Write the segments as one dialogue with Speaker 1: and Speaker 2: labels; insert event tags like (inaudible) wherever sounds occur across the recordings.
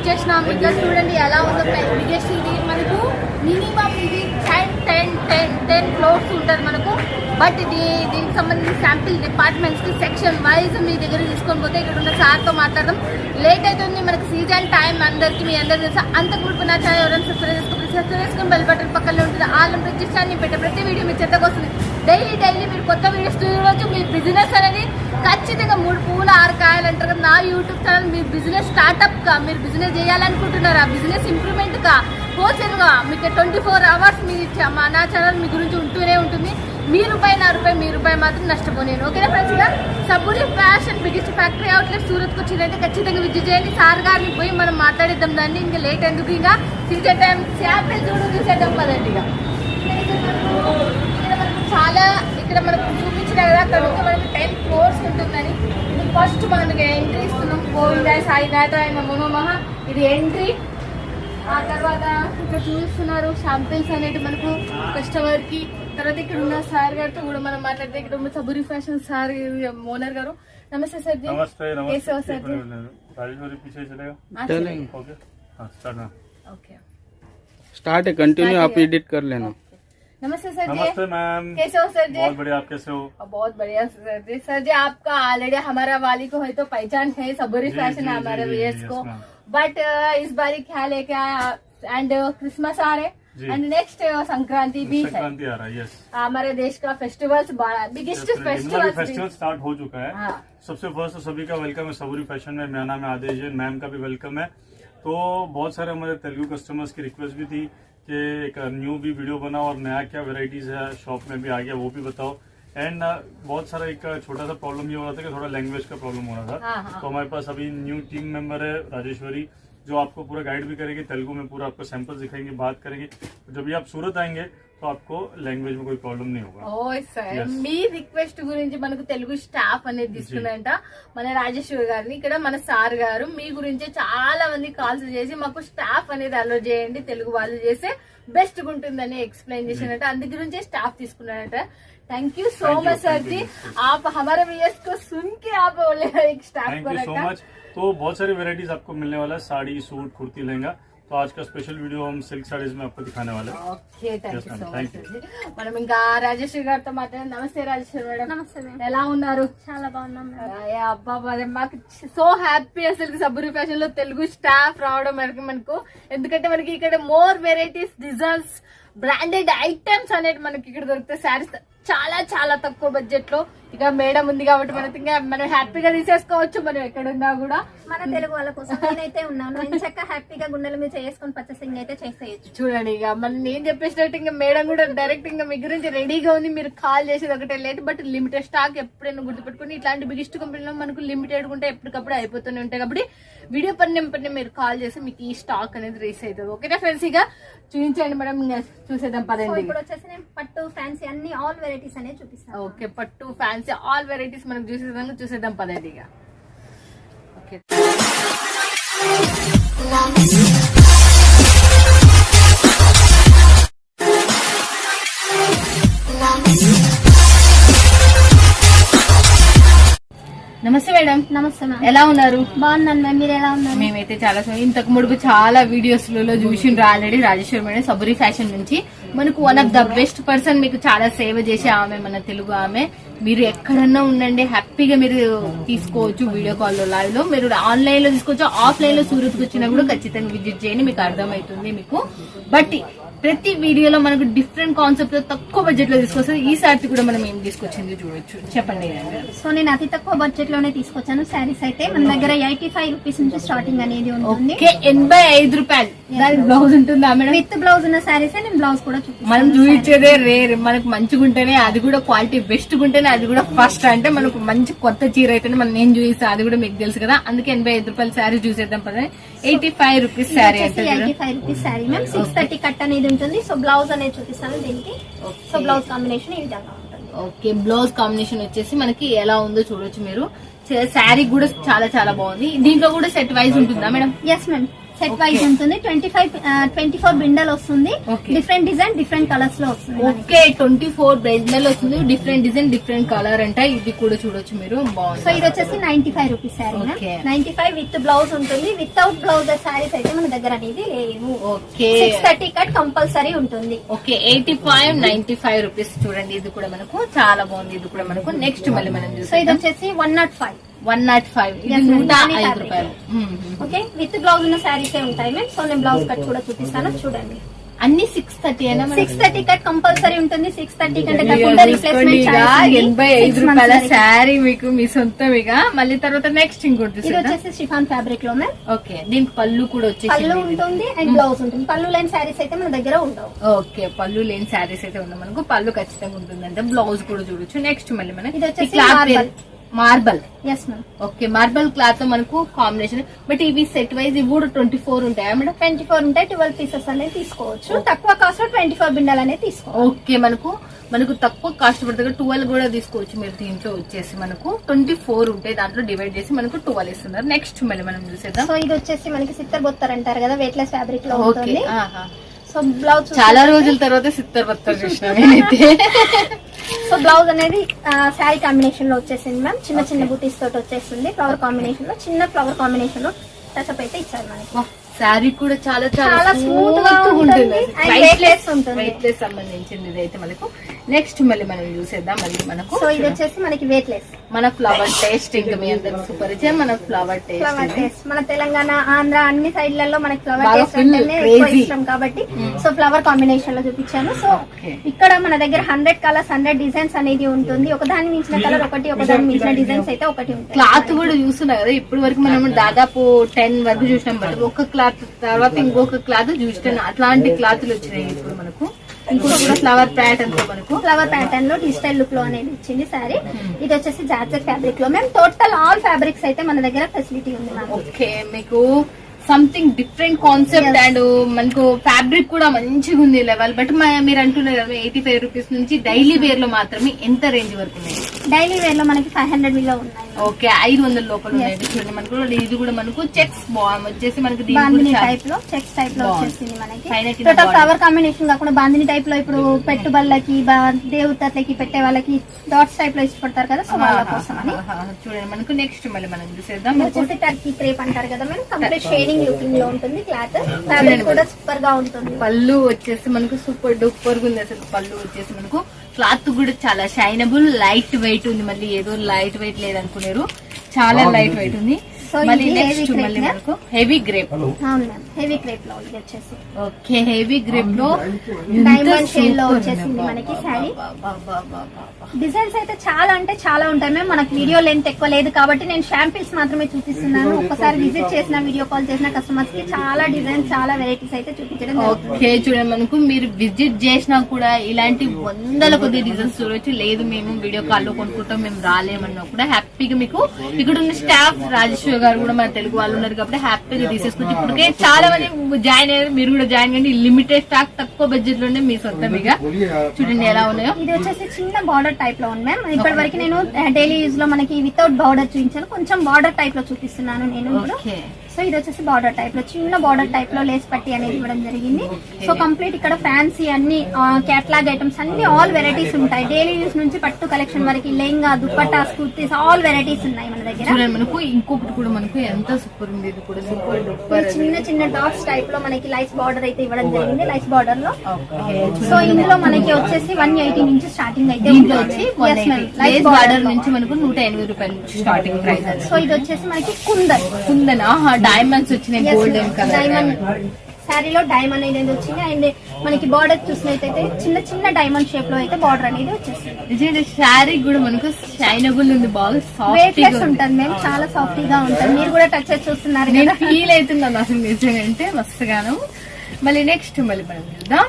Speaker 1: వచ్చేసినాం ఇంకా చూడండి ఎలా ఉందో బిగ్గెస్ట్ ఇది మనకు మినిమం ఇది ten ten ten ten floors ఉంటుంది మనకు. బట్ ఇది దీనికి సంబంధించి శాంపిల్ డిపార్ట్మెంట్స్కి సెక్షన్ వైజ్ మీ దగ్గర తీసుకొని పోతే ఇక్కడ ఉన్న సార్తో మాట్లాడడం మాట్లాడదాం. లేట్ అవుతుంది మనకి సీజన్ టైం అందరికీ మీ అందరు తెలుసా? అంతకు మునుపు నా ఛానల్ ఎవరైనా సబ్స్క్రైబ్ చేసుకుని సబ్స్క్రైబ్ చేసుకుని బెల్ బటన్ పక్కనే ఉంటుంది. ఆల్ రిజిస్టర్ పెట్టే ప్రతి వీడియో మీ చెత్తకు వస్తుంది. డైలీ డైలీ మీరు కొత్త వీడియోస్ చూడవచ్చు మీ బిజినెస్ అనేది ఖచ్చితంగా మూడు పూలు ఆరు కాయలు అంటారు. కదా నా యూట్యూబ్ ఛానల్ మీ బిజినెస్ స్టార్ట్అప్ మీరు బిజినెస్ చేయాలనుకుంటున్నారు? ఆ బిజినెస్ ఇంప్రూవ్మెంట్ కా హోల్సేల్గా మీకు ట్వంటీ ఫోర్ అవర్స్ మీ మా నా ఛానల్ మీ గురించి ఉంటూనే ఉంటుంది. మీ రూపాయి నా రూపాయి మీ రూపాయి మాత్రం నష్టపోలేను. ఓకేనా ఫ్రెండ్స్? ఇక Saburi fashion biggest factory outlet సూరత్కు వచ్చిందంటే ఖచ్చితంగా విజిట్ చేయండి. సార్ గారిని పోయి మనం మాట్లాడిద్దాం దాన్ని. ఇంకా లేట్ ఎందుకు ఇంకా? తిరిగే టైం చేపలు చూడు చూసేద్దాం పదండి ఇక. చాలా ఇక్కడ మనకు చూపించిన కదా అక్కడ నుంచి మనకి టెన్ ఫ్లోర్స్ ఉంటుందని ఇది ఫస్ట్ మనకి ఎంట్రీ ఇస్తున్నాం గోవింద సాయినాథ ఆయన మనోమహ ఇది ఎంట్రీ ఆ తర్వాత ఇక్కడ చూస్తున్నారు షాంపిల్స్ అనేవి మనకు కస్టమర్ కి తర్వాత ఇక్కడ ఉన్న సార్ గారితో కూడా మనం మాట్లాడితే ఇక్కడ ఉన్న సబురి ఫ్యాషన్ సార్ ఓనర్ గారు నమస్తే సార్ జీ
Speaker 2: नमस्ते
Speaker 1: कैसे हो
Speaker 2: नमस्ते
Speaker 1: सर जी?
Speaker 2: एक मिनट, राजेश्वरी पीछे चलेगा
Speaker 1: हाँ,
Speaker 3: चलेंगे
Speaker 2: ओके हाँ स्टार्ट ना
Speaker 1: ओके
Speaker 3: स्टार्ट है कंटिन्यू
Speaker 1: Start
Speaker 3: आप
Speaker 1: है।
Speaker 3: एडिट कर लेना
Speaker 1: नमस्ते सर जी।
Speaker 2: नमस्ते मैम।
Speaker 1: कैसे हो सर जी?
Speaker 2: बहुत बढ़िया आप कैसे हो?
Speaker 1: बहुत बढ़िया सर जी। सर जी आपका ऑलरेडी हमारा वाली को है तो पहचान है सबरी फ़ैशन है हमारे वीएस को। बट इस बार क्या लेके आया? एंड क्रिसमस आ रहे। एंड नेक्स्ट संक्रांति भी
Speaker 2: संक्रांति आ रहा है यस
Speaker 1: हमारे देश का festivals biggest
Speaker 2: festival
Speaker 1: festival
Speaker 2: start हो चुका है।
Speaker 1: हाँ।
Speaker 2: सबसे फ़र्स्ट तो सभी का वेलकम है सबूरी फ़ैशन में मेरा नाम है आदेश जैन मैम का भी वेलकम है। तो बहुत सारे हमारे तेलुगु कस्टमर्स की रिक्वेस्ट भी थी। कि एक न्यू भी वीडियो बनाओ और नया क्या वेराइटीज है शॉप में भी आ गया वो भी बताओ। एंड बहुत सारा एक छोटा सा प्रॉब्लम ये हो रहा था कि थोड़ा लैंग्वेज का प्रॉब्लम हो रहा था।
Speaker 1: हाँ हाँ।
Speaker 2: तो हमारे पास अभी न्यू टीम मेंबर है राजेश्वरी जो आपको पूरा गाइड भी करेगी तेलुगु में पूरा आपको सैंपल दिखाएँगे बात करेंगे। जब भी आप सूरत आएँगे तो आपको लैंग्वेज में कोई प्रॉब्लम नहीं होगा
Speaker 1: ఓ సార్
Speaker 2: Yes.
Speaker 1: మీ రిక్వెస్ట్ గురించి మనకు తెలుగు స్టాఫ్ అనేది తీసుకుందంట మన రాజేశ్వరి గారిని ఇక్కడ మన సార్ గారు మీ గురించి చాలా మంది కాల్స్ చేసి మాకు స్టాఫ్ అనేది అలో చేయండి తెలుగు వాళ్ళు చేస్తే బెస్ట్ ఉంటుందని ఎక్స్ప్లెయిన్ చేసినట్టు అందు గురించే staff తీసుకున్నారట thank you so
Speaker 2: Thank you,
Speaker 1: much sir
Speaker 2: thank
Speaker 1: ji
Speaker 2: you.
Speaker 1: आप हमारे वीएस को सुन के आप बोले एक स्टाफ
Speaker 2: थैंक
Speaker 1: को
Speaker 2: यू सो
Speaker 1: रखा
Speaker 2: मच तो बहुत सारी वेराइटीज आपको मिलने वाला है साड़ी सूट कुर्ती लहंगा तो आज का स्पेशल वीडियो हम सिल्क साड़ीज में आपको दिखाने वाले हैं
Speaker 1: okay thank
Speaker 2: Yes,
Speaker 1: you
Speaker 2: ma'am.
Speaker 1: So
Speaker 2: Thank
Speaker 1: much మనం ఇంకా రాజేశ్వరి గారితో మాట్లాడారు నమస్తే రాజేశ్వరి మేడం
Speaker 4: నమస్తే మేడం
Speaker 1: ఎలా ఉన్నారు
Speaker 4: చాలా బాగున్నాం మేడం
Speaker 1: అయ్యా, అబ్బా మరి మాకు సో హ్యాపీ అసలు సబ్బురి ఫ్యాషన్ లో తెలుగు స్టాఫ్ రావడం మనకి మనకు ఎందుకంటే మనకి ఇక్కడ more varieties designs branded items అనేది మనకి ఇక్కడ దొరుకుతాయి శారీస్ చాలా చాలా తక్కువ బడ్జెట్లో ఇక మేడం ఉంది కాబట్టి మనకి ఇంకా మనం హ్యాపీగా తీసేసుకోవచ్చు మనం ఎక్కడున్నా కూడా.
Speaker 4: మన తెలుగు వాళ్ళ కోసం నేనైతే ఉన్నాను. నేను చక్క హ్యాపీగా గుండెల మీద చేసుకొని పచ్చసింగ్ అయితే చేసేయచ్చు.
Speaker 1: చూడండి ఇక మనం నేను చెప్పేసినట్టు ఇంకా మేడం కూడా డైరెక్ట్ ఇంకా మీ గురించి రెడీగా ఉంది. మీరు కాల్ చేసేది ఒకటే లేట్ బట్ లిమిటెడ్ స్టాక్ ఎప్పుడైనా గుర్తుపెట్టుకుని ఇట్లాంటి బిగిస్ట్ కంపెనీలో మనకు లిమిటెడ్ ఉంటే ఎప్పటికప్పుడు అయిపోతూనే ఉంటాయి కాబట్టి వీడియో పని పని మీరు కాల్ చేసి మీకు ఈ స్టాక్ అనేది రీస్ అవుతుంది. ఓకేనా ఫ్రెండ్స్ ఇక చూపించండి మేడం చూసేద్దాం పదండి.
Speaker 4: ఇప్పుడు వచ్చేసి నేను పట్టు ఫ్యాన్సీ అన్ని ఆల్ వెరైటీస్ అనేది చూపిస్తాను.
Speaker 1: ఓకే పట్టు ఫ్యాన్సీ ఆల్ వెరైటీస్ మనం చూసేద్దాం చూసేద్దాం పదండి ఇక. ఓకే. మేడం.
Speaker 4: నమస్తే మ్యామ్.
Speaker 1: ఎలా ఉన్నారు?
Speaker 4: బాగున్నాను మ్యామ్. మీరు ఎలా ఉన్నారు?
Speaker 1: మేమైతే చాలా ఇంతకు ముడుపు చాలా వీడియోస్లలో చూసిండ్రు already Rajeshwari madam Saburi fashion నుంచి. మనకు one of the best person మీకు చాలా సేవ చేసే ఆమె మన తెలుగు ఆమె. మీరు ఎక్కడన్నా ఉండండి హ్యాపీగా మీరు తీసుకోవచ్చు వీడియో కాల్లో లైవ్లో. మీరు ఆన్లైన్లో తీసుకోవచ్చు ఆఫ్లైన్లో సూరత్ వచ్చినా కూడా ఖచ్చితంగా విజిట్ చేయండి మీకు అర్థమవుతుంది మీకు. బట్ ప్రతి వీడియోలో మనకు డిఫరెంట్ కాన్సెప్ట్ తక్కువ బడ్జెట్లో తీసుకొస్తుంది. ఈసారి కూడా మనం ఏం తీసుకొచ్చింది చూడొచ్చు. చెప్పండి
Speaker 4: సో నేను అతి తక్కువ బడ్జెట్లోనే తీసుకొచ్చాను. శారీస్ అయితే మన దగ్గర ఎయిటీ ఫైవ్ రూపీస్ నుంచి స్టార్టింగ్ అనేది ఉంటుంది.
Speaker 1: ఎనభై ఐదు రూపాయలు. దానికి బ్లౌజ్ ఉంటుందా మేడం
Speaker 4: విత్ బ్లౌజ్ ఉన్న శారీస్ నేను బ్లౌజ్ కూడా
Speaker 1: మనం చూపించేదే రేర్ మనకు మంచిగా ఉంటేనే అది కూడా క్వాలిటీ బెస్ట్ ఉంటేనే అది కూడా ఫస్ట్ అంటే మనకు మంచి కొత్త చీర అయితేనే మనం నేను చూపిస్తాను అది కూడా మీకు తెలుసు కదా. అందుకే ఎనభై ఐదు రూపాయల శారీ చూసేద్దాం పద ఎయిటీ ఫైవ్ రూపీస్ శారీ అంటే
Speaker 4: eighty five rupees sari ma'am six thirty cut అనేది ఉంటుంది. సో బ్లౌజ్ అనేది చూపిస్తాను దీనికి. సో బ్లౌజ్ కాంబినేషన్ ఈ విధంగా ఉంటుంది.
Speaker 1: ఓకే బ్లౌజ్ కాంబినేషన్ వచ్చేసి మనకి ఎలా ఉందో చూడొచ్చు మీరు. శారీ కూడా చాలా చాలా బాగుంది. దీంట్లో కూడా సెట్ వైజ్ ఉంటుందా madam?
Speaker 4: Yes ma'am set wise ఉంటుంది. Twenty five twenty four bundle వస్తుంది. డిఫరెంట్ డిజైన్ డిఫరెంట్ కలర్స్లో వస్తుంది.
Speaker 1: ఓకే ట్వంటీ ఫోర్ బ్రెండ్లలో వస్తుంది. డిఫరెంట్ డిజైన్ డిఫరెంట్ కలర్ అంట. ఇది కూడా చూడొచ్చు మీరు.
Speaker 4: సో ఇది వచ్చేసి ninety five rupees
Speaker 1: sari.
Speaker 4: Ninety five with blouse ఉంటుంది. వితౌట్ బ్లౌజ్ శారీస్ అయితే మన దగ్గర అనేది లేవు.
Speaker 1: Okay
Speaker 4: six thirty cut compulsory ఉంటుంది.
Speaker 1: Okay eighty five ninety five rupees చూడండి ఇది కూడా మనకు చాలా బాగుంది. ఇది కూడా మనకు. నెక్స్ట్ మళ్ళీ మనం
Speaker 4: సో ఇది
Speaker 1: చూసాం
Speaker 4: వచ్చేసి one
Speaker 1: not five one not
Speaker 4: five.
Speaker 1: నూట. ఐదు. రూపాయలు. మ్మ్.
Speaker 4: ఓకే విత్ బ్లౌజ్ ఉన్న శారీస్ ఉంటాయి మ్యామ్ సో నేను బ్లౌజ్ కట్ కూడా చూపిస్తాను. చూడండి.
Speaker 1: అన్ని సిక్స్ థర్టీ అయినా
Speaker 4: సిక్స్ థర్టీ కట్ కంపల్సరీ ఉంటుంది. సిక్స్ థర్టీ కంటే కాకుండా రిప్లేస్మెంట్
Speaker 1: ఎనభై ఐదు రూపాయల శారీ మీకు మీ సొంతం ఇక. మళ్ళీ తర్వాత నెక్స్ట్ ఇంకోటి
Speaker 4: ఇది. వచ్చేసి షిఫాన్ ఫ్యాబ్రిక్లో మ్యామ్
Speaker 1: ఓకే దీనికి పళ్ళు కూడా
Speaker 4: పళ్ళు
Speaker 1: వచ్చేసి
Speaker 4: ఉంటుంది అండ్ బ్లౌజ్ ఉంటుంది. పళ్ళు లేని శారీస్ అయితే మన దగ్గర ఉండవు.
Speaker 1: ఓకే పళ్ళు లేని శారీస్ అయితే ఉన్నాయి మనకు పళ్ళు ఖచ్చితంగా ఉంటుందంటే. బ్లౌజ్ కూడా చూడొచ్చు. నెక్స్ట్ మళ్ళీ మనం
Speaker 4: ఇది వచ్చేసి. Marble yes ma'am
Speaker 1: okay marble cloth మనకు కాంబినేషన్ బట్ ఇవి సెట్ వైజ్ ఇవి కూడా ట్వంటీ ఫోర్ ఉంటాయా? మేడం
Speaker 4: ట్వంటీ ఫోర్ ఉంటాయి ట్వెల్వ్ పీసెస్ అనేది తీసుకోవచ్చు. తక్కువ కాస్ట్లో ట్వంటీ ఫోర్ బిండాలు అనేది తీసుకోవచ్చు
Speaker 1: ఓకే మనకు మనకు తక్కువ కాస్ట్ పడుతుంది. ట్వెల్వ్ కూడా తీసుకోవచ్చు మీరు దీంట్లో వచ్చేసి మనకు. ట్వంటీ ఫోర్ ఉంటాయి. దాంట్లో డివైడ్ చేసి మనకు ట్వెల్వ్ ఇస్తున్నారు. నెక్స్ట్ మళ్ళీ మనం చూసేద్దాం.
Speaker 4: సో ఇది వచ్చేసి మనకి సిత్తర్ బొత్తర్ అంటారు కదా వెయిట్లెస్ ఫ్యాబ్రిక్లో
Speaker 1: ఓకే.
Speaker 4: సో బ్లౌజ్
Speaker 1: చాలా రోజుల తర్వాత సిత్తర్ బత్తర్ చూసిన నేనైతే. (laughs)
Speaker 4: సో బ్లౌజ్ అనేది శారీ కాంబినేషన్లో వచ్చేసింది మ్యామ్ చిన్న చిన్న బూటీస్ తోటి వచ్చేసింది. ఫ్లవర్ కాంబినేషన్లో చిన్న ఫ్లవర్ కాంబినేషన్లో టచ్అప్ అయితే ఇచ్చారు మనకి.
Speaker 1: శారీ కూడా చాలా
Speaker 4: చాలా
Speaker 1: స్మూత్గా
Speaker 4: ఉంటుంది.
Speaker 1: వెయిట్లెస్ సంబంధించింది ఇదైతే మనకు నెక్స్ట్ మళ్ళీ మనం చూసేద్దాం మళ్ళీ మనకు
Speaker 4: సో ఇది వచ్చేసి మనకి వెయిట్లెస్
Speaker 1: మన ఫ్లవర్ టేస్ట్ ఇంకా మీ అందరికి సూపర్ ఇచ్చే మన ఫ్లవర్ టేస్ట్
Speaker 4: మన తెలంగాణ ఆంధ్ర అన్ని సైడ్లలో మనకి ఫ్లవర్ టేస్ట్ అంటేనే. ఇష్టం కాబట్టి సో ఫ్లవర్ కాంబినేషన్లో చూపించాను. సో. ఇక్కడ మన దగ్గర హండ్రెడ్ కలర్స్ హండ్రెడ్ డిజైన్స్ అనేది ఉంటుంది. ఒక దాని మించిన కలర్ ఒకటి ఒక దాని మించిన డిజైన్స్ అయితే ఒకటి
Speaker 1: క్లాత్ కూడా చూస్తున్నా కదా ఇప్పటి వరకు మనం దాదాపు టెన్ వరకు చూసినాం. బట్ ఒక క్లాత్ తర్వాత ఇంకొక క్లాత్ చూసినాం అట్లాంటి క్లాత్లు వచ్చినాయి ఇప్పుడు మనకు. ఇంకోటి కూడా ఫ్లవర్ ప్యాటర్న్తో మనకు.
Speaker 4: ఫ్లవర్ ప్యాటర్న్లో డిజిటల్ లుక్లో అనేది ఇచ్చింది సారీ ఇది వచ్చేసి జార్జెట్ ఫ్యాబ్రిక్లో. మేము టోటల్ ఆల్ ఫ్యాబ్రిక్స్ అయితే మన దగ్గర ఫెసిలిటీ ఉంది
Speaker 1: ఓకే మీకు సంథింగ్ డిఫరెంట్ కాన్సెప్ట్. అండ్ మనకు ఫ్యాబ్రిక్ కూడా మంచిగా ఉంది లెవెల్ బట్ మీరు అంటున్నారు కదా ఎయిటీ ఫైవ్ రూపీస్ నుంచి డైలీ వేర్లో మాత్రమే ఎంత రేంజ్ వరకు ఉన్నాయి?
Speaker 4: డైలీ వేర్లో మనకి ఫైవ్ హండ్రెడ్లో ఉన్నాయి.
Speaker 1: ఓకే ఐదు వందల లోపల ఉన్నాయి చూడండి మనకు ఇది కూడా మనకు చెక్స్ వచ్చేసి మనకు
Speaker 4: బాందిని టైప్లో చెక్స్ టైప్లో
Speaker 1: బాగుంది.
Speaker 4: వచ్చేసింది మనకి. టోటల్
Speaker 1: బాగుంది.
Speaker 4: ఫ్లవర్ కాంబినేషన్ కాకుండా బాందిని టైప్లో ఇప్పుడు పెట్టుబడులకి దేవతలకి పెట్టే వాళ్ళకి డాట్స్ టైప్లో ఇష్టపడతారు కదా సో వాళ్ళ కోసం అని.
Speaker 1: చూడండి మనకు నెక్స్ట్ మళ్ళీ మనం చూసేద్దాం.
Speaker 4: వచ్చేసి టర్కీ క్రేప్ అంటారు కదా మనం కంప్లీట్ షేడింగ్ లుకింగ్లో ఉంటుంది క్లాత్ ఫ్యాబ్రిక్ కూడా సూపర్గా ఉంటుంది.
Speaker 1: పళ్ళు వచ్చేసి మనకు సూపర్ డూపర్ ఉంది అసలు. పళ్ళు వచ్చేసి మనకు క్లాత్ కూడా చాలా షైనబుల్ లైట్ వెయిట్ ఉంది. మళ్ళీ ఏదో లైట్ వెయిట్ లేదనుకున్నారు చాలా లైట్ వెయిట్ ఉంది. మళ్ళీ
Speaker 4: ఇది
Speaker 1: నెక్స్ట్
Speaker 4: heavy
Speaker 1: మళ్ళీ
Speaker 4: crepe
Speaker 1: మనకు హెవీ గ్రేప్
Speaker 4: హెవీ క్రేప్లో వచ్చేసి.
Speaker 1: ఓకే హెవీ గ్రేప్లో
Speaker 4: డైమండ్ షేడ్లో వచ్చేసింది మనకి శారీ. డిజైన్స్ అయితే చాలా అంటే చాలా ఉంటాయి మేము మనకి వీడియో లెంత్ ఎక్కువ లేదు కాబట్టి నేను షాంపిల్స్ మాత్రమే చూపిస్తున్నాను. ఒక్కసారి విజిట్ చేసిన వీడియో కాల్ చేసిన కస్టమర్స్కి చాలా డిజైన్స్ చాలా వెరైటీస్ అయితే చూపించడం.
Speaker 1: ఓకే చూడండి మనకు మీరు విజిట్ చేసినా కూడా ఇలాంటి వందల కొద్ది డిజైన్స్ చూడొచ్చు. లేదు మేము వీడియో కాల్లో కొనుక్కుంటాం మేము రాలేమన్నా కూడా. హ్యాపీగా మీకు ఇక్కడ ఉన్న స్టాఫ్ రాజేశ్వర్ గారు కూడా మన తెలుగు వాళ్ళు ఉన్నారు కాబట్టి హ్యాపీగా తీసేసుకోవచ్చు ఇప్పటికే చాలా మంది జాయిన్ అయ్యారు. మీరు కూడా జాయిన్ కండి లిమిటెడ్ స్టాక్ తక్కువ బడ్జెట్లోనే మీ సొంతమిగా చూడండి ఎలా ఉన్నాయో.
Speaker 4: ఇది వచ్చేసి చిన్న బార్డర్ టైప్లో ఉంది మ్యామ్ ఇప్పటి వరకు నేను డైలీ యూజ్లో మనకి వితౌట్ బార్డర్ చూపించాను. కొంచెం బార్డర్ టైప్లో చూపిస్తున్నాను నేను సో ఇది వచ్చేసి బార్డర్ టైప్లో చిన్న బార్డర్ టైప్లో లేస్ పట్టి అనేది ఇవ్వడం జరిగింది. సో కంప్లీట్ ఇక్కడ ఫ్యాన్సీ అన్ని క్యాట్లాగ్ ఐటమ్స్ అన్ని ఆల్ వెరైటీస్ ఉంటాయి. డైలీ యూస్ నుంచి పట్టు కలెక్షన్ వరకు లెహంగా దుప్పటాస్ కుర్తీస్ ఆల్ వెరైటీస్ ఉన్నాయి మన దగ్గర.
Speaker 1: మనకు ఇంకొకటి కూడా మనకు ఎంత సూపర్ ఉంది ఇది కూడా సూపర్
Speaker 4: చిన్న చిన్న డాట్స్ టైప్లో మనకి లైస్ బార్డర్ అయితే ఇవ్వడం జరిగింది లైస్
Speaker 1: బార్డర్లో.
Speaker 4: సో ఇందులో మనకి వచ్చేసి వన్ ఎయిటీ నుంచి స్టార్టింగ్ అయితే.
Speaker 1: వచ్చి లేస్ బార్డర్. నుంచి మనకు నూట ఎనభై రూపాయల స్టార్టింగ్ ప్రైస్
Speaker 4: సో ఇది వచ్చేసి మనకి కుందన్.
Speaker 1: ఉందనా డైమండ్స్ వచ్చినాయి గోల్డెన్ కలర్
Speaker 4: డైమండ్ శారీలో డైమండ్ అనేది వచ్చింది. అండ్ మనకి బార్డర్ చూసినట్టయితే చిన్న చిన్న డైమండ్ షేప్లో అయితే బార్డర్ అనేది వచ్చేసింది
Speaker 1: నిజంగా శారీ కూడా మనకు షైనబుల్ ఉంది బాగా సాఫ్ట్
Speaker 4: ఉంటుంది మేము చాలా సాఫ్ట్గా ఉంటుంది. మీరు కూడా టచ్ చేసి చూస్తున్నారు
Speaker 1: నేను ఫీల్ అవుతున్నాను అసలు నిజంగా అంటే మస్తుగాను. మళ్ళీ నెక్స్ట్ మళ్ళీ మనం చూద్దాం.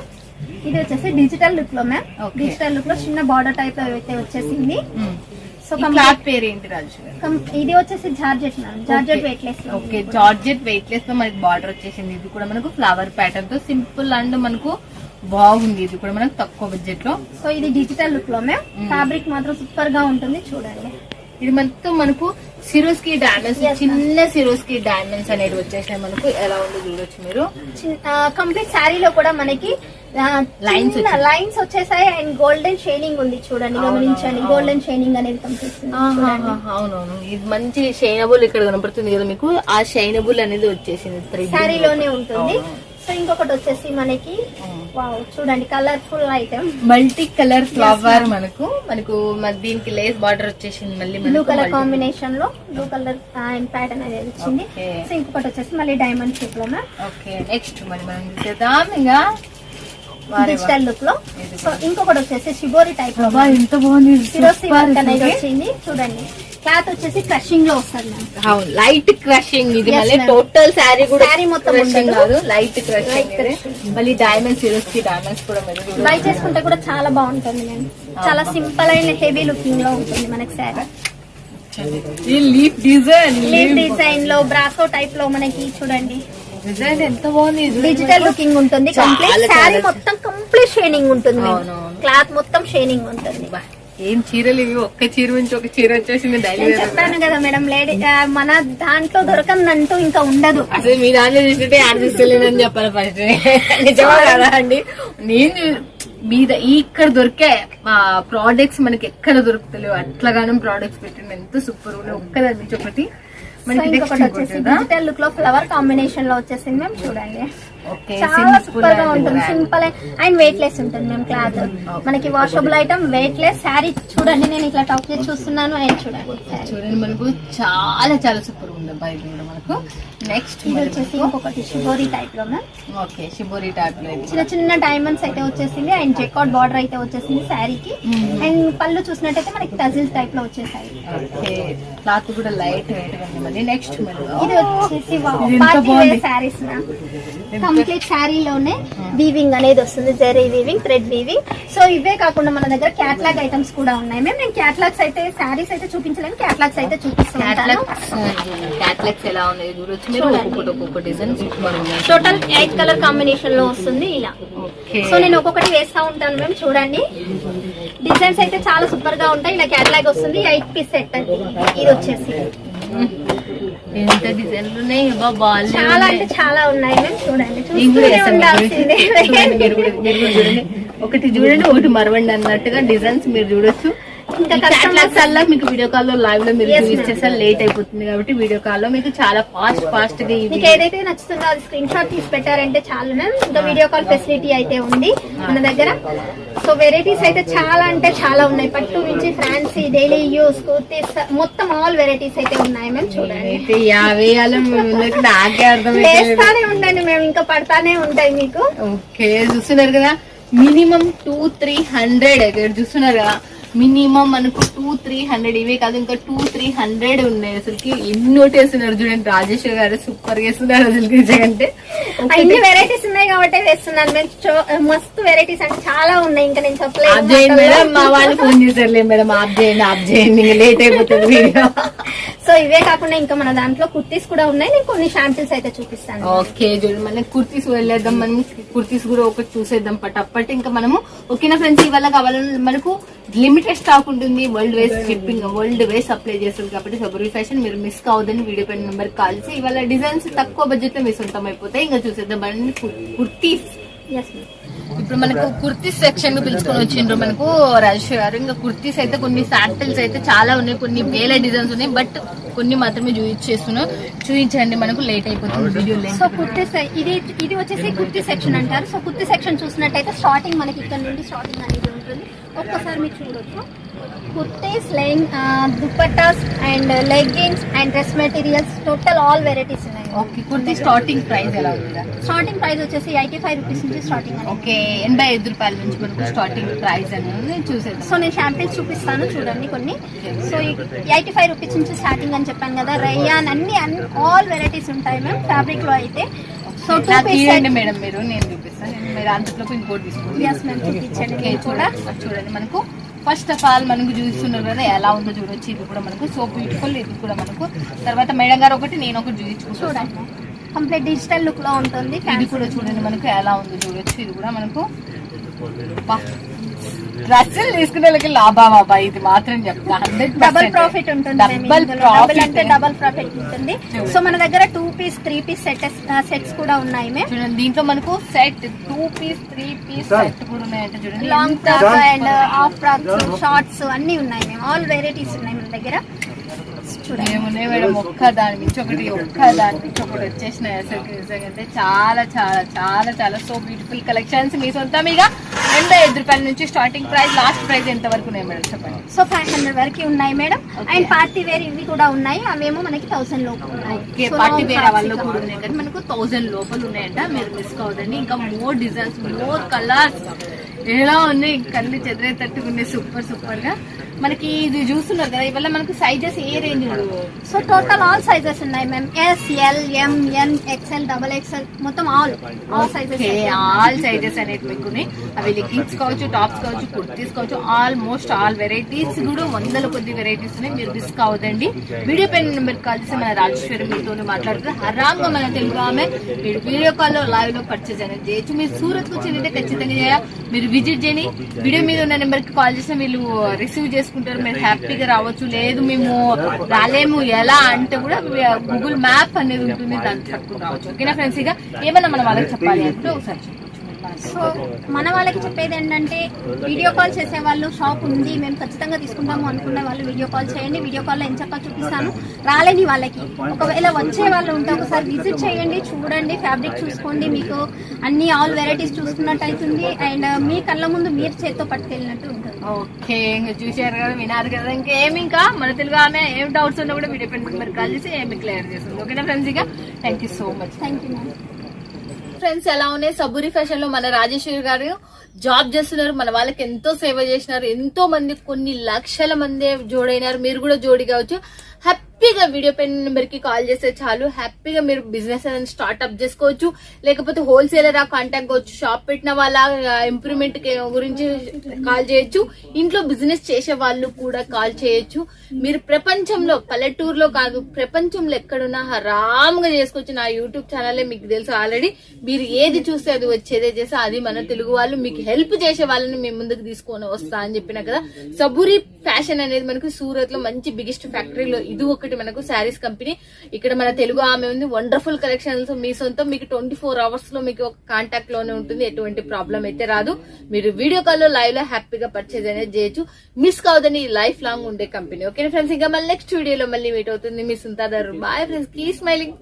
Speaker 4: ఇది వచ్చేసి డిజిటల్ లుక్లో మ్యామ్. డిజిటల్ లుక్లో చిన్న బార్డర్ టైప్లో అయితే వచ్చేసింది. సో
Speaker 1: ఈ క్లాత్ పేరు ఏంటి రాజు?
Speaker 4: ఇది వచ్చేసి జార్జెట్ మ్యామ్. జార్జెట్ వెయిట్ లెస్లో
Speaker 1: ఓకే జార్జెట్ వెయిట్ లెస్లో మనకి బార్డర్ వచ్చేసింది. ఇది కూడా మనకు ఫ్లవర్ ప్యాటర్న్తో సింపుల్ అండ్ మనకు బాగుంది. ఇది కూడా మనకు తక్కువ బడ్జెట్లో.
Speaker 4: సో ఇది డిజిటల్ లుక్లో మ్యామ్. ఫ్యాబ్రిక్ మాత్రం సూపర్గా ఉంటుంది. చూడండి.
Speaker 1: ఇది మొత్తం మనకు సిరోస్కి డైమండ్స్ చిన్న సిరోస్కి డైమండ్స్ అనేది వచ్చేసాయి మనకు ఎలా ఉందో చూడొచ్చు మీరు.
Speaker 4: కంప్లీట్ శారీలో కూడా మనకి
Speaker 1: వచ్చాయి.
Speaker 4: లైన్స్ వచ్చేసాయి. అండ్ గోల్డెన్ షైనింగ్ ఉంది చూడండి గమనించండి. గోల్డెన్ షైనింగ్ అనేది కనిపిస్తుంది.
Speaker 1: అవునవును. ఇది మంచి షైనబుల్ ఇక్కడ కనపడుతుంది కదా మీకు. ఆ షైనబుల్ అనేది వచ్చేసింది.
Speaker 4: శారీలోనే ఉంటుంది. సో ఇంకొకటి వచ్చేసి మనకి వావ్ చూడండి colourful item
Speaker 1: multi colour flower మనకు. మనకు మరి దీనికి లేస్ బార్డర్ వచ్చేసింది మళ్ళీ
Speaker 4: బ్లూ
Speaker 1: మనకు
Speaker 4: కలర్ కాంబినేషన్లో బ్లూ కలర్ అండ్ ప్యాటర్న్ అనేది వచ్చింది. సో ఇంకొకటి వచ్చేసి మళ్ళీ డైమండ్ షేప్లో మ్యామ్
Speaker 1: ఓకే నెక్స్ట్ మరి మనం చూసేద్దాం. ఇంకా.
Speaker 4: డిజిటల్
Speaker 1: లుక్లో
Speaker 4: సో ఇంకొకటి వచ్చేసి షిబోరి
Speaker 1: టైప్లో ఎంత బాగుంది
Speaker 4: అనేది. వచ్చింది చూడండి క్లాత్ వచ్చేసి క్రషింగ్లో వస్తుంది
Speaker 1: లైట్ క్రషింగ్ ఇది మళ్ళీ. టోటల్ శారీ కూడా
Speaker 4: Saree మొత్తం
Speaker 1: క్రషింగ్. కాదు లైట్ క్రషింగ్. మళ్ళీ డైమండ్స్ సిరోస్కి డైమండ్స్ కూడా.
Speaker 4: బై చేసుకుంటే కూడా చాలా బాగుంటుంది మ్యామ్ చాలా సింపుల్ అయిన హెవీ లుకింగ్లో ఉంటుంది మనకి శారీ
Speaker 1: ఈ లీఫ్ డిజైన్
Speaker 4: లీవ్ డిజైన్లో బ్రాసో టైప్లో మనకి చూడండి
Speaker 1: డిజైన్ ఎంత బాగుంది.
Speaker 4: డిజిటల్ లుకింగ్ ఉంటుంది కంప్లీట్ శారీ. మొత్తం కంప్లీట్ షైనింగ్ ఉంటుంది. క్లాత్ మొత్తం షైనింగ్ ఉంటుంది.
Speaker 1: ఏం చీరలు ఇవి? ఒక్క చీర నుంచి ఒక చీర వచ్చేసింది డైలీ
Speaker 4: నేను చెప్పాను కదా మేడం లేడీ మన దాంట్లో దొరకందంటూ ఇంకా ఉండదు.
Speaker 1: అసలు మీ దాంట్లో చూస్తుంటే యాడ్ తీసుకోలేదని చెప్పాలి ఫస్ట్ నిజమా కదా అండి? నేను మీద ఇక్కడ దొరికే ప్రోడక్ట్స్ మనకి ఎక్కడ దొరుకుతలేవు. అట్లాగానే ప్రోడక్ట్స్ పెట్టింది. ఎంత సూపర్ ఉన్నాయి. ఒక్కదాని నుంచి ఒకటి.
Speaker 4: ఇంకొకటి
Speaker 1: నెక్స్ట్
Speaker 4: వచ్చేసి డిజిటల్ లుక్లో ఫ్లవర్ కాంబినేషన్లో వచ్చేసింది మేము చూడండి. చాలా సూపర్గా ఉంటుంది సింపుల్ అండ్ వెయిట్ లెస్ ఉంటుంది మేము క్లాత్ మనకి washable item weight less sari చూడండి నేను ఇట్లా టాప్ చేసి చూస్తున్నాను అండ్ చూడండి.
Speaker 1: చూడండి మనకు చాలా చాలా సూపర్ ఉంది కూడా మనకు. నెక్స్ట్
Speaker 4: ఇది వచ్చేసి ఇంకొకటి షిబోరి టైప్లో మ్యామ్
Speaker 1: ఓకే షిబోరి టాప్లో
Speaker 4: చిన్న చిన్న డైమండ్స్ అయితే వచ్చేసింది అండ్ చెక్అవుట్ బార్డర్ అయితే వచ్చేసింది శారీకి అండ్ పళ్ళు చూసినట్టయితే మనకి టజిల్స్ టైప్లో వచ్చేసాయి.
Speaker 1: క్లాత్ కూడా లైట్ వెయిట్ మళ్ళీ నెక్స్ట్
Speaker 4: ఇది వచ్చేసి శారీస్ కంప్లీట్ శారీలోనే వీవింగ్ అనేది వస్తుంది zari weaving thread weaving so ఇవే కాకుండా మన దగ్గర క్యాట్లాగ్ ఐటమ్స్ కూడా ఉన్నాయి. మేము నేను క్యాట్లాగ్స్ అయితే శారీస్ అయితే చూపించలేను క్యాట్లాగ్స్ అయితే చూపిస్తూ ఉంటాను.
Speaker 1: క్యాట్లాగ్స్ ఎలా ఉన్నాయి
Speaker 4: టోటల్ ఎయిట్ కలర్ కాంబినేషన్లో వస్తుంది ఇలా.
Speaker 1: ఓకే
Speaker 4: సో నేను ఒక్కొక్కటి వేస్తా ఉంటాను మేము చూడండి. డిజైన్స్ అయితే చాలా సూపర్గా ఉంటాయి. ఇలా క్యాట్లాగ్ వస్తుంది ఎయిట్ పీస్ సెట్ ఇది వచ్చేసి.
Speaker 1: ఎంత డిజైన్లు ఉన్నాయి? బాబా
Speaker 4: చాలా అంటే చాలా ఉన్నాయి మేము చూడండి
Speaker 1: చూడండి ఒకటి చూడండి ఒకటి మరవండి అన్నట్టుగా డిజైన్స్ మీరు చూడొచ్చు. క్యాట్లాగ్స్ అలా మీకు వీడియో కాల్లో లైవ్లో మీరు. చూపించేసారు లేట్ అయిపోతుంది కాబట్టి వీడియో కాల్లో మీకు చాలా ఫాస్ట్ ఫాస్ట్గా
Speaker 4: మీకు ఏదైతే నచ్చుతుందో అది స్క్రీన్ షాట్ తీసి పెట్టారంటే చాలు ఇంకా వీడియో కాల్ ఫెసిలిటీ అయితే ఉంది మన దగ్గర. సో వెరైటీస్ అయితే చాలా అంటే చాలా ఉన్నాయి. పట్టు నుంచి ఫ్యాన్సీ డైలీ యూస్ కుర్తీస్ మొత్తం ఆల్ వెరైటీస్ అయితే ఉన్నాయి మ్యామ్ చూడండి.
Speaker 1: అయితే యాభై నాకే
Speaker 4: వేస్తానే ఉండండి మేము ఇంకా పడతానే ఉంటాయి మీకు.
Speaker 1: ఓకే చూస్తున్నారు కదా? మినిమం టూ త్రీ హండ్రెడ్ ఇక్కడ చూస్తున్నారు కదా? మినిమం మనకు టూ త్రీ హండ్రెడ్. ఇవే కాదు ఇంకా టూ త్రీ హండ్రెడ్ ఉన్నాయి అసలుకి. ఎన్నో వేస్తున్నారు చూడండి రాజేశ్వర్ గారు సూపర్ చేస్తున్నారు అసలుకి నిజంగానే.
Speaker 4: అన్ని వెరైటీస్ ఉన్నాయి కాబట్టి వేస్తున్నాను మేము చో- మస్తు వెరైటీస్ అంటే చాలా ఉన్నాయి. ఇంకా నేను
Speaker 1: చేయండి మేడం
Speaker 4: చెప్పలేదు
Speaker 1: మా వాళ్ళు ఫోన్ చేశారులే మేడం. ఆప్ చేయండి ఆప్ చేయండి. లేట్ అయిపోతుంది వీడియో.
Speaker 4: సో ఇవే కాకుండా ఇంకా మన దాంట్లో కుర్తీస్ కూడా ఉన్నాయి. నేను కొన్ని షాంపిల్స్ అయితే చూపిస్తాను.
Speaker 1: ఓకే చూడండి. మనం కుర్తీస్ వెళ్ళేద్దాం. మనం కుర్తీస్ కూడా ఒకటి చూసేద్దాం పటప్పటి ఇంకా మనము ఓకేనా ఫ్రెండ్స్ ఇవాళ కావాలని మనకు లిమిటెడ్ స్టాక్ ఉంటుంది world wise shipping world wise apply చేస్తుంది కాబట్టి ఫిబ్రవరి ఫ్యాషన్ మీరు మిస్ కావద్దని వీడియో పైన నెంబర్ కాల్ చేసి ఇవాళ డిజైన్స్ తక్కువ బడ్జెట్లో మీ సొంతం అయిపోతాయి ఇంకా చూసేద్దాం మనం కుర్తీస్. ఇప్పుడు మనకు కుర్తీస్ సెక్షన్కు పిలుచుకొని వచ్చిండ్రు మనకు రాజేష్ గారు. ఇంకా కుర్తీస్ అయితే కొన్ని శాంపిల్స్ అయితే చాలా ఉన్నాయి కొన్ని వేల డిజైన్స్ ఉన్నాయి బట్ కొన్ని మాత్రమే చూపించేస్తున్నాం చూపించండి మనకు లేట్ అయిపోతుంది వీడియో
Speaker 4: సో కుర్తీ ఇది ఇది వచ్చేసి కుర్తీ సెక్షన్ అంటారు. సో కుర్తీ సెక్షన్ చూసినట్టయితే స్టార్టింగ్ మనకి ఇక్కడ నుండి స్టార్టింగ్ అనేది ఉంటుంది. ఒక్కసారి మీరు చూడొచ్చు. Kurtis line dupattas and leggings and dress materials total all varieties ఉన్నాయి.
Speaker 1: ఓకే కుర్తీ స్టార్టింగ్ ప్రైస్ ఎలా ఉంది?
Speaker 4: స్టార్టింగ్ ప్రైస్ వచ్చేసి ఎయిటీ ఫైవ్ రూపీస్ నుంచి స్టార్టింగ్
Speaker 1: ఓకే ఎనభై ఐదు రూపాయల నుంచి మనకు స్టార్టింగ్ ప్రైస్ అనేది చూసేద్దాం
Speaker 4: సో నేను షాంపిల్స్ చూపిస్తాను చూడండి కొన్ని. సో ఎయిటీ ఫైవ్ రూపీస్ నుంచి స్టార్టింగ్ అని చెప్పాను కదా రయ్యాన్ అన్ని ఆల్ వెరైటీస్ ఉంటాయి మ్యామ్ ఫ్యాబ్రిక్లో అయితే. సో టూ పీస్
Speaker 1: మేడం మీరు నేను చూపిస్తాను మీరు అంతలోపు ఇంకోటి తీసుకోండి.
Speaker 4: కూడా
Speaker 1: చూడండి మనకు. ఫస్ట్ ఆఫ్ ఆల్ మనకు చూస్తున్నారు కదా ఎలా ఉందో చూడొచ్చు. ఇది కూడా మనకు సో బ్యూటిఫుల్ ఇది కూడా మనకు. తర్వాత మేడం గారు ఒకటి నేను ఒకటి చూపించుకుంటాను
Speaker 4: చూడండి. కంప్లీట్ డిజిటల్ లుక్లో ఉంటుంది.
Speaker 1: ఇది కూడా చూడండి మనకు ఎలా ఉందో చూడొచ్చు. ఇది కూడా మనకు. డ్రెస్సులు తీసుకునే వాళ్ళకి లాభా బాబా? ఇది మాత్రం చెప్తా. హండ్రెడ్
Speaker 4: డబల్ ప్రాఫిట్ ఉంటుంది
Speaker 1: డబల్
Speaker 4: అంటే
Speaker 1: ప్రాఫిట్
Speaker 4: డబల్ ప్రాఫిట్ ఉంటుంది సో మన దగ్గర two piece three piece set sets కూడా ఉన్నాయి మేము
Speaker 1: చూడండి దీంట్లో మనకు set two piece three piece set కూడా ఉన్నాయంట చూడండి. Long
Speaker 4: top and half frocks shorts అన్ని ఉన్నాయి మేము ఆల్ వెరైటీస్ ఉన్నాయి మన దగ్గర. చూడండి
Speaker 1: ఏమున్నాయి మేడం ఒక్క దాని మించి ఒకటి ఒక్క దాని మించి ఒకటి వచ్చేసినాయి అసలు. నిజంగా అంటే చాలా చాలా చాలా చాలా సో బ్యూటిఫుల్ కలెక్షన్స్ మీ సొంతం ఇక రెండు ఐదు రూపాయల నుంచి స్టార్టింగ్ ప్రైస్ లాస్ట్ ప్రైస్ ఎంత వరకు ఉన్నాయి మేడం చెప్పండి?
Speaker 4: సో ఫైవ్ హండ్రెడ్ వరకు ఉన్నాయి మేడం. అండ్ పార్టీ వేర్ ఇవి కూడా ఉన్నాయి. అవేమో మనకి థౌసండ్ లోపు ఉన్నాయి.
Speaker 1: పార్టీ వేరే వాళ్ళు. కూడా ఉన్నాయి కానీ మనకు థౌసండ్ లోపల ఉన్నాయంట. మీరు మిస్ కావద్దండి. ఇంకా మోర్ డిజైన్స్ మోర్ కలర్స్ ఎలా ఉన్నాయి? కళ్ళు చెదిరేటట్టుగా ఉన్నాయి. సూపర్ సూపర్గా మనకి ఇది చూస్తున్నారు కదా ఇవల్ల మనకు సైజెస్ ఏ range
Speaker 4: so total all sizes ఉన్నాయి ma'am S L M N XL double XL మొత్తం all all
Speaker 1: sizes all sizes అనేవి మీకు అవి లెగ్గింగ్స్ కావచ్చు టాప్స్ కావచ్చు కుర్తీస్ కావచ్చు ఆల్మోస్ట్ ఆల్ వెరైటీస్ కూడా వందల కొద్ది వెరైటీస్ ఉన్నాయి. మీరు మిస్ కావద్దండి. వీడియో పైన నెంబర్ కాల్ చేసి మన రాజేశ్వరి మీతో మాట్లాడుతుంది హరాంగా మన తెలుగు ఆమె. మీరు వీడియో కాల్లో లైవ్లో పర్చేజ్ అనేది చేయొచ్చు. మీరు సూరత్కు వచ్చినైతే ఖచ్చితంగా చేయాలి. మీరు విజిట్ చేయని వీడియో మీద ఉన్న నెంబర్కి కాల్ చేస్తే వీళ్ళు రిసీవ్ చేసుకుంటారు. మీరు హ్యాపీగా రావచ్చు. లేదు మేము రాలేము. ఎలా అంటే కూడా గూగుల్ మ్యాప్ అనేది ఉంటుంది. దాన్ని పట్టుకుని రావచ్చు. ఓకేనా ఫ్రెండ్స్? ఇక ఏమన్నా మనం వాళ్ళకి చెప్పాలి అంటే ఒకసారి
Speaker 4: సో మన వాళ్ళకి చెప్పేది ఏంటంటే వీడియో కాల్ చేసే వాళ్ళు షాప్ ఉంది మేము ఖచ్చితంగా తీసుకుంటాము అనుకునే వాళ్ళు వీడియో కాల్ చేయండి వీడియో కాల్లో ఎంచక్క చూపిస్తాను. రాలేని వాళ్ళకి. ఒకవేళ వచ్చే వాళ్ళు ఉంటే ఒకసారి విజిట్ చేయండి చూడండి ఫ్యాబ్రిక్ చూసుకోండి మీకు అన్ని ఆల్ వెరైటీస్ చూసుకున్నట్టు అవుతుంది. అండ్ మీ కళ్ళ ముందు మీరు చేత్తో పట్టుకెళ్ళినట్టు ఉంటుంది.
Speaker 1: ఓకే ఇంకా చూశారు కదా వినారు కదా ఇంకేమి ఇంకా? మన తెలుగు ఆమె ఏం డౌట్స్ ఉన్నా కూడా వీడియో పెట్టి మీరు కాల్ చేసి ఏమి క్లియర్ చేస్తుంది. ఓకేనా ఫ్రెండ్స్ ఇక thank you so much
Speaker 4: thank you ma'am
Speaker 1: friends ఎలా ఉన్నాయి? సబూరి ఫ్యాషన్లో మన రాజేశ్వరి గారు జాబ్ చేస్తున్నారు. మన వాళ్ళకి ఎంతో సేవ చేసినారు. ఎంతో మంది కొన్ని లక్షల మంది జోడైనారు. మీరు కూడా జోడి కావచ్చు. హ్యాపీగా వీడియో పెన్ నెంబర్కి కాల్ చేస్తే చాలు. హ్యాపీగా మీరు బిజినెస్ అనేది స్టార్ట్అప్ చేసుకోవచ్చు. లేకపోతే హోల్సేలర్ ఆ కాంటాక్ట్ కావచ్చు. షాప్ పెట్టిన వాళ్ళ ఇంప్రూవ్మెంట్ గురించి కాల్ చేయొచ్చు. ఇంట్లో బిజినెస్ చేసే వాళ్ళు కూడా కాల్ చేయొచ్చు. మీరు ప్రపంచంలో పల్లెటూరులో కాదు ప్రపంచంలో ఎక్కడున్నా హరామ్గా చేసుకోవచ్చు నా యూట్యూబ్ ఛానలే మీకు తెలుసు ఆల్రెడీ. మీరు ఏది చూస్తే అది వచ్చేదే చేస్తే అది మన తెలుగు వాళ్ళు. మీకు హెల్ప్ చేసే వాళ్ళని మేము ముందుకు తీసుకొని వస్తా అని చెప్పిన కదా. సబూరి ఫ్యాషన్ అనేది మనకు సూరత్లో మంచి బిగ్గెస్ట్ ఫ్యాక్టరీలో ఇది ఒకటి. మనకు శారీస్ కంపెనీ ఇక్కడ మన తెలుగు ఆమె ఉంది వండర్ఫుల్ కలెక్షన్స్ మీ సొంతం మీకు ట్వంటీ ఫోర్ అవర్స్లో మీకు కాంటాక్ట్లోనే ఉంటుంది ఎటువంటి ప్రాబ్లం అయితే రాదు. మీరు వీడియో కాల్లో లైవ్లో హ్యాపీగా పర్చేజ్ అనేది చేయొచ్చు. మిస్ కావద్దని లైఫ్ లాంగ్ ఉండే కంపెనీ ఓకే ఫ్రెండ్స్ ఇంకా మళ్ళీ నెక్స్ట్ వీడియోలో మళ్ళీ మీట్ అవుతుంది మీ సుంతాదారు. Bye friends keep smiling